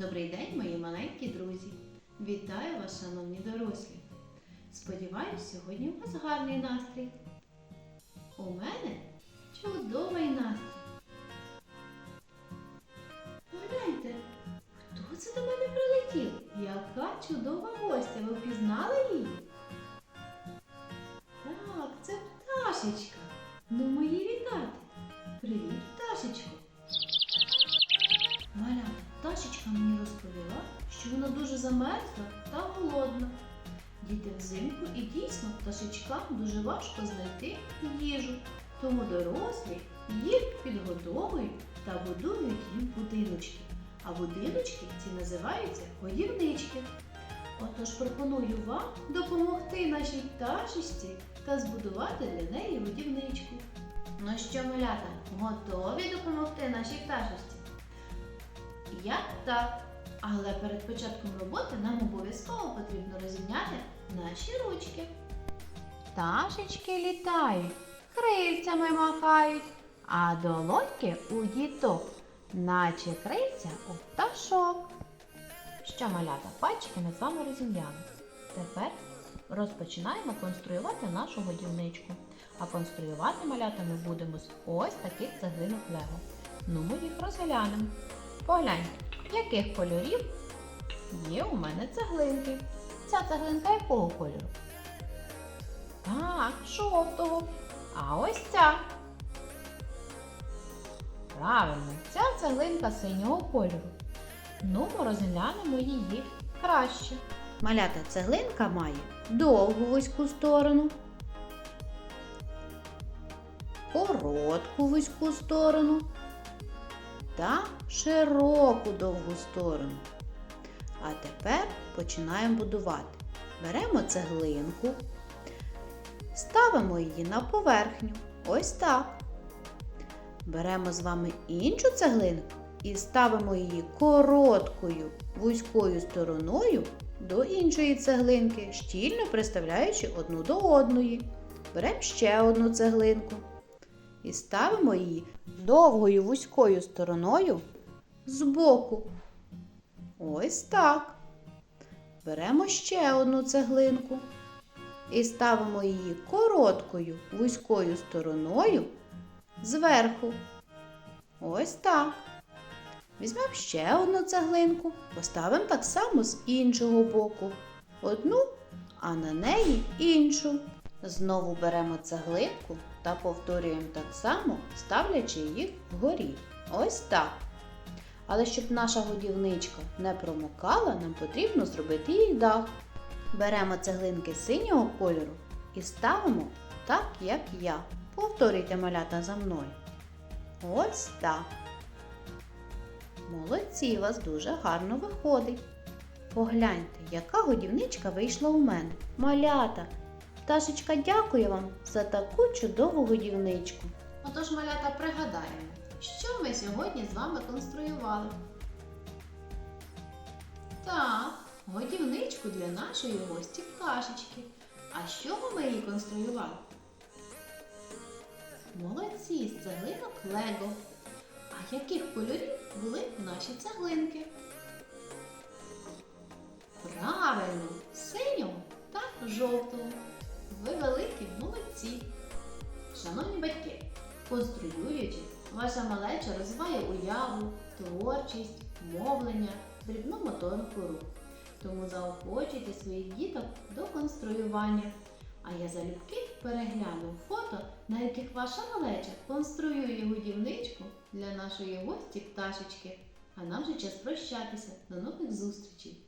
Добрий день, мої маленькі друзі! Вітаю вас, шановні дорослі! Сподіваюсь, сьогодні у вас гарний настрій. У мене чудовий настрій. Погляньте, хто це до мене прилетів? Яка чудова гостя! Ви впізнали її? Так, це пташечка. Ну, мої вітати. Привіт, пташечко. Замерзла та голодна. Діти взимку і дійсно пташечкам дуже важко знайти їжу, тому дорослі їх підгодовують та будують їм будиночки. А будиночки ці називаються годівнички. Отож пропоную вам допомогти нашій пташечці та збудувати для неї годівничку. Ну що, малята, готові допомогти нашій пташечці? Я так. Але перед початком роботи нам обов'язково потрібно розімняти наші ручки. Пташечки літають, крильцями махають, а долоньки у діток, наче крильця у пташок. Що, малята, пальчики ми з вами розім'яли. Тепер розпочинаємо конструювати нашу годівничку. А конструювати малята ми будемо з ось таких цеглинок Лего. Ну, ми їх розглянемо. Погляньте, яких кольорів є у мене цеглинки. Ця цеглинка якого кольору? Так, жовтого. А ось ця. Правильно, ця цеглинка синього кольору. Ну, ми розглянемо її краще. Малята цеглинка має довгу вузьку сторону, коротку вузьку сторону та широку довгу сторону. А тепер починаємо будувати. Беремо цеглинку, ставимо її на поверхню. Ось так. Беремо з вами іншу цеглинку і ставимо її короткою вузькою стороною до іншої цеглинки, щільно приставляючи одну до одної. Беремо ще одну цеглинку і ставимо її довгою вузькою стороною збоку. Ось так. Беремо ще одну цеглинку і ставимо її короткою вузькою стороною зверху. Ось так. Візьмемо ще одну цеглинку, поставимо так само з іншого боку. Одну, а на неї іншу. Знову беремо цеглинку та повторюємо так само, ставлячи їх вгорі. Ось так. Але щоб наша годівничка не промокала, нам потрібно зробити їй дах. Беремо цеглинки синього кольору і ставимо так, як я. Повторюйте малята за мною. Ось так. Молодці, у вас дуже гарно виходить. Погляньте, яка годівничка вийшла у мене. Малята, пташечка дякує вам за таку чудову годівничку. Отож, малята, пригадаємо, що ми сьогодні з вами конструювали. Так, годівничку для нашої гості пташечки. А з чого ми її конструювали? Молодці, з цеглинок Лего. А яких кольорів були наші цеглинки? Батьки, конструюючи, ваша малеча розвиває уяву, творчість, мовлення, дрібну моторику рук. Тому заохочуйте своїх діток до конструювання. А я залюбки перегляну фото, на яких ваша малеча конструює годівничку для нашої гості пташечки. А нам же час прощатися. До нових зустрічей!